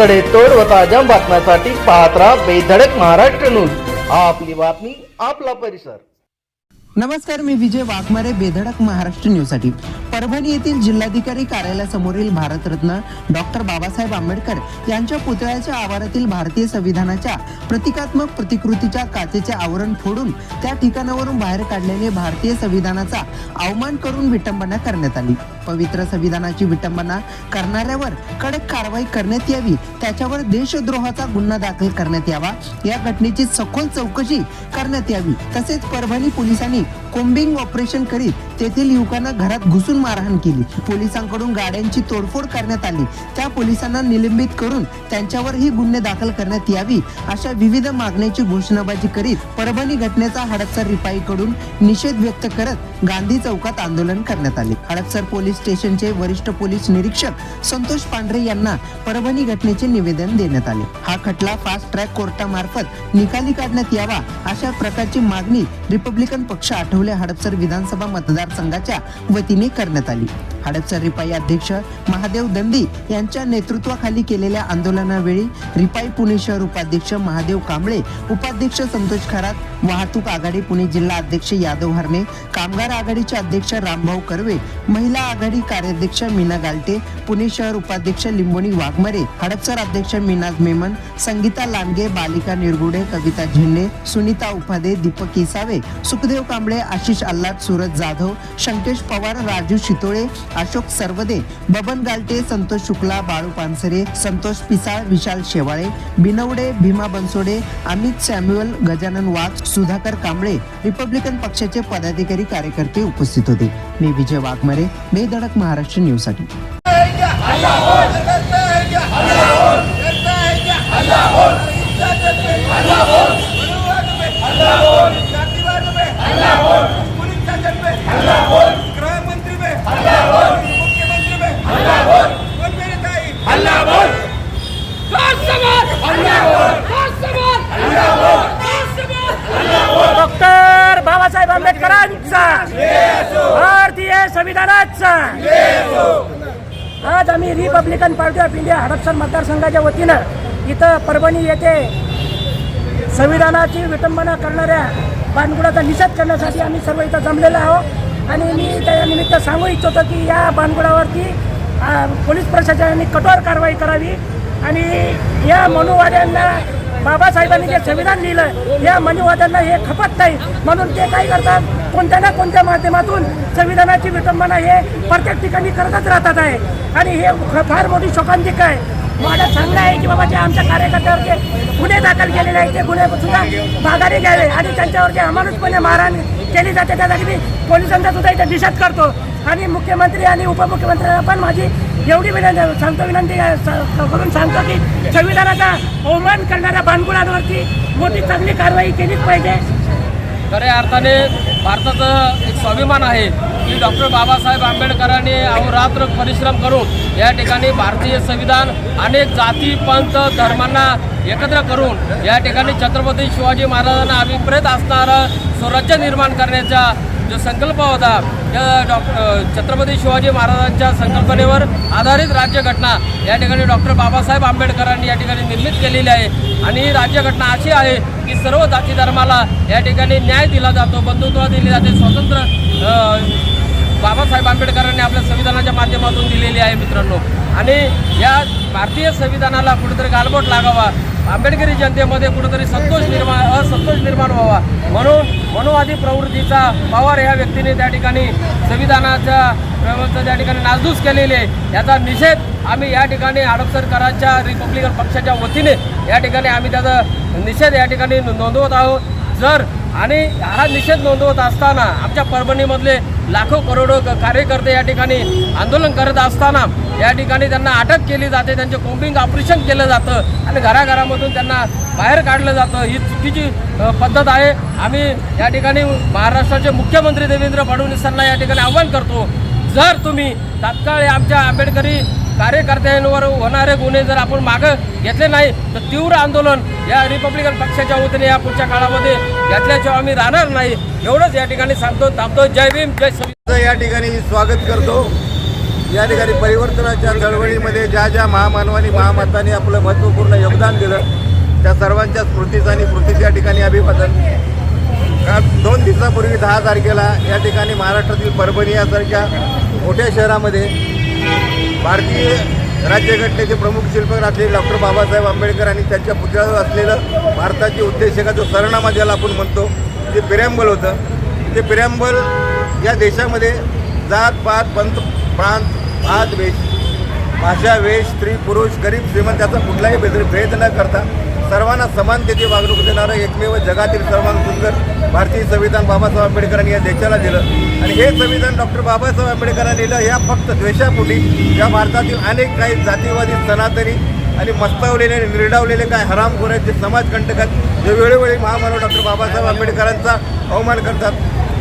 सडेतोड व ताज्या बातम्यासाठी पाहत राहा बेधडक महाराष्ट्र न्यूज. आपली बातमी आपला परिसर. नमस्कार मी विजय वाघमारे बेधडक महाराष्ट्र न्यूजसाठी. परभणी येथील जिल्हाधिकारी कार्यालयासमोरील भारतरत्न डॉक्टर बाबासाहेब आंबेडकर यांच्या पुतळ्याच्या आवारातील भारतीय संविधानाच्या प्रतिकात्मक प्रतिकृतीच्या काचेचे आवरण फोडून त्या ठिकाणावरून बाहेर काढलेले भारतीय संविधानाचा अवमान करून विटंबना करण्यात आली. पवित्र संविधानाची विटंबना करणाऱ्यावर कडक कारवाई करण्यात यावी त्याच्यावर देशद्रोहाचा गुन्हा दाखल करण्यात यावा या घटनेची सखोल चौकशी करण्यात यावी तसेच परभणी पोलिसांनी कोम्बिंग ऑपरेशन करीत तेथील युवकांना घरात घुसून मारहाण केली. पोलिसांकडून गाड्यांची तोडफोड करण्यात आली. त्या पोलिसांना निलंबित करून त्यांच्यावरही गुन्हे दाखल करण्यात यावी अशा विविध मागण्याची घोषणाबाजी करीत परभणी घटनेचा हडपसर रिपाईकडून निषेध व्यक्त करत गांधी चौकात आंदोलन करण्यात आले. हडपसर पोलीस स्टेशनचे वरिष्ठ पोलीस निरीक्षक संतोष पांढरे यांना परभणी घटनेचे निवेदन देण्यात आले. हा खटला फास्ट ट्रॅक कोर्टामार्फत निकाली काढण्यात यावा अशा प्रकारची मागणी रिपब्लिकन पक्ष आठवले हडपसर विधानसभा मतदार मतदारसंघाच्या वतीने करण्यात आली. हडपसर रिपाई अध्यक्ष महादेव दंडी यांच्या नेतृत्वाखाली केलेल्या आंदोलनावेळी रिपाई पुणे शहर उपाध्यक्ष महादेव कांबळे उपाध्यक्ष संतोष खरात वाहतूक आघाडी पुणे जिल्हा अध्यक्ष यादव हरणे कामगार आघाडीचे अध्यक्ष रामभाऊ कर्वे महिला आघाडी कार्याध्यक्ष मीना गालटे पुणे शहर उपाध्यक्ष लिंबोणी वाघमरे हडपसर अध्यक्ष मीनाज मेमन संगीता लांडगे बालिका निरगुडे कविता झेंडे सुनीता उपादे दीपक इसावे सुखदेव कांबळे आशिष अल्लाद सूरज जाधव शंकेश पवार राजू शितोळे अशोक सरवदे बबन गालटे संतोष शुक्ला बाळू पानसरे संतोष पिसाळ विशाल शेवाळे बिनवडे भीमा बनसोडे अमित सॅम्युअल गजानन वाघ सुधाकर कांबळे रिपब्लिकन पक्षाचे पदाधिकारी कार्यकर्ते उपस्थित होते. मी विजय वाघमारे बेधडक महाराष्ट्र न्यूजसाठी गृहमंत्री पे मुख्यमंत्री पे कौन मेरे ताई डॉक्टर बाबासाहेब आंबेडकरांचा. भारतीय संविधानाचा. आज आम्ही Republican party of India Hadapsar मतदारसंघाच्या वतीनं इथं परभणी येथे संविधानाची विटंबना करणाऱ्या बानगुडाचा निषेध करण्यासाठी आम्ही सर्व इथं जमलेलो आहोत. आणि मी त्या निमित्त सांगू इच्छितो की या बानगुडावरती पोलीस प्रशासनाने कठोर कारवाई करावी. आणि या मनुवाद्यांना बाबासाहेबांनी जे संविधान लिहिलं या मनुवाद्यांना हे खपत नाही. म्हणून ते काय करतात? कोणत्या ना कोणत्या माध्यमातून संविधानाची विटंबना हे प्रत्येक ठिकाणी करतच राहतात आहे. आणि हे फार मोठी शोकांतिका आहे. माझं सांगणं आहे की बाबा जे आमच्या कार्यकर्त्यावरचे गुन्हे दाखल केलेले आहेत ते गुन्हे सुद्धा माघारी घ्यावे आणि त्यांच्यावर जे अमानुषपणे मारहाण केली जाते त्यासाठी मी पोलिसांचा सुद्धा इथे निषेध करतो. आणि मुख्यमंत्री आणि उपमुख्यमंत्र्यांना पण माझी एवढी विनंती सांगतो विनंती करून सांगतो की संविधानाचा अवमान करणाऱ्या बांधकुळांवरती मोठी चांगली कारवाई केलीच पाहिजे. खऱ्या अर्थाने भारताचं एक स्वाभिमान आहे की डॉक्टर बाबासाहेब आंबेडकरांनी अहोरात्र परिश्रम करून या ठिकाणी भारतीय संविधान अनेक जाती पंथ धर्मांना एकत्र करून या ठिकाणी छत्रपती शिवाजी महाराजांना अभिप्रेत असणारं स्वराज्य निर्माण करण्याचा जो संकल्प होता या डॉक्टर छत्रपती शिवाजी महाराजांच्या संकल्पनेवर आधारित राज्यघटना या ठिकाणी डॉक्टर बाबासाहेब आंबेडकरांनी या ठिकाणी निर्मित केलेली आहे. आणि राज्यघटना अशी आहे की सर्व जाती धर्माला या ठिकाणी न्याय दिला जातो बंधुत्व दिली जाते स्वतंत्र बाबासाहेब आंबेडकरांनी आपल्या संविधानाच्या माध्यमातून दिलेली आहे मित्रांनो. आणि या भारतीय संविधानाला कुठेतरी गालबोट लागावा. आंबेडकरी जनतेमध्ये कुठेतरी संतोष निर्माण असंतोष निर्माण व्हावा. म्हणून मनुवादी प्रवृत्तीचा पवार ह्या व्यक्तीने त्या ठिकाणी संविधानाच्या व्यवस्था त्या ठिकाणी नासधूस केलेली आहे. याचा निषेध आम्ही या ठिकाणी हडपसरकरांच्या रिपब्लिकन पक्षाच्या वतीने या ठिकाणी आम्ही त्याचा निषेध या ठिकाणी नोंदवत आहोत. जर आणि हा निषेध नोंदवत असताना आमच्या परभणीमधले लाखो करोडो कार्यकर्ते या ठिकाणी आंदोलन करत असताना या ठिकाणी त्यांना अटक केली जाते त्यांचे कोम्बिंग ऑपरेशन केलं जातं आणि घराघरामधून त्यांना बाहेर काढलं जातं. ही चुकीची पद्धत आहे. आम्ही या ठिकाणी महाराष्ट्राचे मुख्यमंत्री देवेंद्र फडणवीसांना या ठिकाणी आव्हान करतो. जर तुम्ही तात्काळ आमच्या आंबेडकरी कार्यकर्त्यांवर होणारे गुन्हे जर आपण मागं घेतले नाही तर तीव्र आंदोलन या रिपब्लिकन पक्षाच्या वतीने या पुढच्या काळामध्ये घेतल्याशिवाय आम्ही राहणार नाही. एवढंच या ठिकाणी सांगतो थांबतो. जय भीम जय संविधान या ठिकाणी स्वागत करतो. या ठिकाणी परिवर्तनाच्या चळवळीमध्ये ज्या ज्या महामानवानी महामातांनी आपलं महत्त्वपूर्ण योगदान दिलं त्या सर्वांच्या स्मृतीचं आणि कृतीचं या ठिकाणी अभिवादन. दोन दिवसापूर्वी दहा तारखेला या ठिकाणी महाराष्ट्रातील परभणी यासारख्या मोठ्या शहरामध्ये भारतीय राज्यघटनेचे प्रमुख शिल्पकार असलेले डॉक्टर बाबासाहेब आंबेडकर आणि त्यांच्या पुतळ्यावर असलेलं भारताच्या उद्देशकाचं जो सरनामा ज्याला आपण म्हणतो ते पिरॅम्बल होतं. ते पिरॅम्बल या देशामध्ये जात पात पंत प्रांत भात वेश भाषा वेश स्त्री पुरुष गरीब श्रीमंत याचा कुठलाही भेद भेद न करता सर्वांना समानतेची वागणूक देणारं एकमेव जगातील सर्वात सुंदर भारतीय संविधान बाबासाहेब आंबेडकरांनी या देशाला दिलं. आणि हे संविधान डॉक्टर बाबासाहेब आंबेडकरांनी लिहिलं या फक्त द्वेषापोटी या भारतातील अनेक काही जातीवादी सनातनी आणि मस्तावलेले आणि निर्डावलेले काय समाजकंटक समाजकंटकात जे वेळोवेळी महामानव डॉक्टर बाबासाहेब आंबेडकरांचा अवमान करतात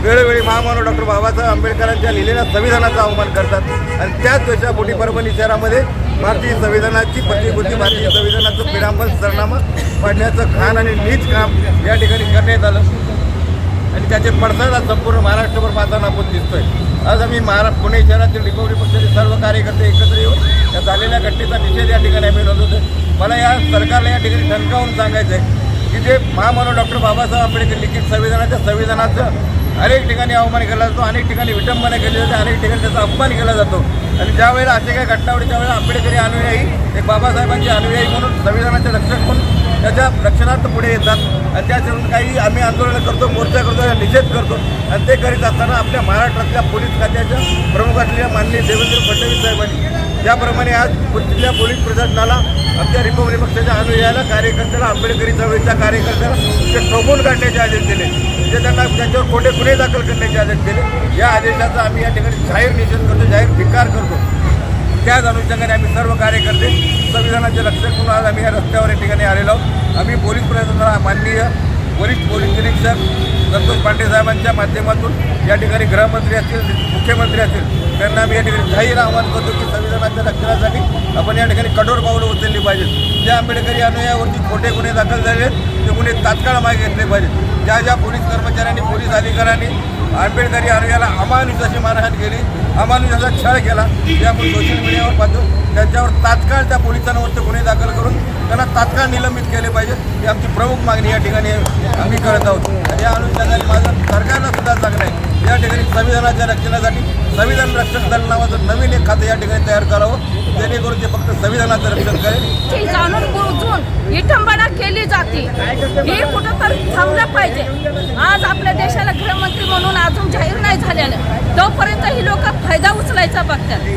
वेळोवेळी महामानव डॉक्टर बाबासाहेब आंबेडकरांच्या लिहिलेल्या संविधानाचा अवमान करतात. आणि त्याच द्वेषापोटी परभणी शहरामध्ये भारतीय संविधानाची प्रतिकृती भारतीय संविधानाचं पिरांबल सरनामा पाडण्याचं खाण आणि नीच काम या ठिकाणी करण्यात आलं. आणि त्याचे पडसाद आज संपूर्ण महाराष्ट्रभर पाहताना आपण दिसतोय. आज आम्ही महारा पुणे शहरातील रिपब्लिक पक्षाचे सर्व कार्यकर्ते एकत्र येऊन त्या झालेल्या घटनेचा निषेध या ठिकाणी आम्ही नोंदवतो मला या सरकारला या ठिकाणी ठणकावून सांगायचं आहे की जे महामानव डॉक्टर बाबासाहेब आंबेडकर लिखित संविधानाच्या संविधानाचं अनेक ठिकाणी अवमान केला जातो अनेक ठिकाणी विटंबना केली जाते अनेक ठिकाणी त्याचा अपमान केला जातो. आणि ज्यावेळेला असे काही घटना होते त्यावेळेला आंबेडकरी अनुयायी एक बाबासाहेबांचे अनुयायी म्हणून संविधानाचे रक्षक म्हणून त्याच्या रक्षणार्थ पुढे येतात. आणि त्याच्यातून काही आम्ही आंदोलनं करतो मोर्चा करतो या निषेध करतो. आणि ते करीत असताना आपल्या महाराष्ट्रातल्या पोलीस खात्याच्या प्रमुख असलेल्या माननीय देवेंद्र फडणवीस साहेबांनी ज्याप्रमाणे आज तिथल्या पोलीस प्रशासनाला आमच्या रिपब्लिक पक्षाच्या अनुयायाला कार्यकर्त्याला आंबेडकरी चळवळीच्या कार्यकर्त्याला ते ठोकून काढण्याचे आदेश दिले. म्हणजे त्यांना त्यांच्यावर खोटे गुन्हे दाखल करण्याचे आदेश दिले. या आदेशाचा आम्ही या ठिकाणी जाहीर निषेध करतो जाहीर धिक्कार करतो. त्याच अनुषंगाने आम्ही सर्व कार्यकर्ते संविधानाचे लक्ष करून आज आम्ही या रस्त्यावर या ठिकाणी आलेलो आहोत. आम्ही पोलीस प्रशासनाला माननीय वरिष्ठ पोलीस निरीक्षक संतोष पांडे साहेबांच्या माध्यमातून या ठिकाणी गृहमंत्री असतील मुख्यमंत्री असतील त्यांना आम्ही या ठिकाणी जाहीर आवाहन करतो की संविधानाच्या रक्षणासाठी आपण या ठिकाणी कठोर पावलं उचलली पाहिजेत. ज्या आंबेडकरी अनुयायावरती खोटे गुन्हे दाखल झाले आहेत ते गुन्हे तात्काळ मागे घेतले पाहिजेत. ज्या ज्या पोलीस कर्मचाऱ्यांनी पोलीस अधिकाऱ्यांनी आंबेडकरी अनुयायाला अमानुष अशी मारहाण केली अमानुषाचा छळ केला ते आपण सोशल मीडियावर पाहतो. त्यांच्यावर तात्काळ त्या पोलिसांवरती गुन्हे दाखल करून त्यांना तात्काळ निलंबित केले पाहिजे ही आमची प्रमुख मागणी या ठिकाणी आम्ही करत आहोत. या अनुषंगाने माझं सरकारला सुद्धा सांगणं आहे. या ठिकाणी संविधानाच्या रक्षणासाठी संविधान रक्षक दल नावाचं नवीन एक खातं या ठिकाणी तयार करावं. जेणेकरून ते फक्त संविधानाचं रक्षण करेल. ती जाणून बुजून विठंबना केली जाते. हे कुठं तर थांबलं पाहिजे. आज आपल्या देशाला गृहमंत्री म्हणून अजून जाहीर नाही झालेलं तोपर्यंत ही लोक फायदा उचलायचा बघतात.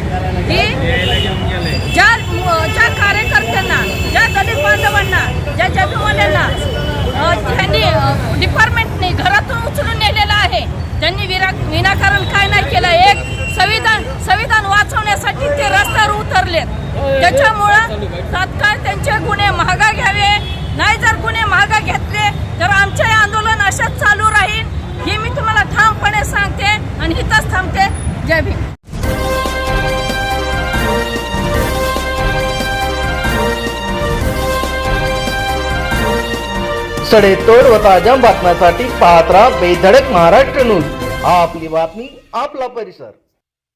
हे ज्या ज्या कार्यकर्त्यांना ज्या दलित बांधवांना ज्या जगवाल्यांना त्यांनी डिपार्टमेंटने घरातून उचलून नेलेलं आहे त्यांनी विरा विनाकारण काय नाही केलं एक संविधान संविधान वाचवण्यासाठी रस्त्यावर उतरलेत. त्याच्यामुळं तात्काळ त्यांचे गुन्हे महागा घ्यावे. नाही जर गुन्हे महागा घेतले तर आमचे आंदोलन अशाच चालू राहील. हे मी तुम्हाला ठामपणे सांगते आणि इथंच थांबते. जय भीम. सडेतोड व ताज्या बातम्यांसाठी पाहत राहा बेधडक महाराष्ट्र न्यूज. आपली बातमी आपला परिसर.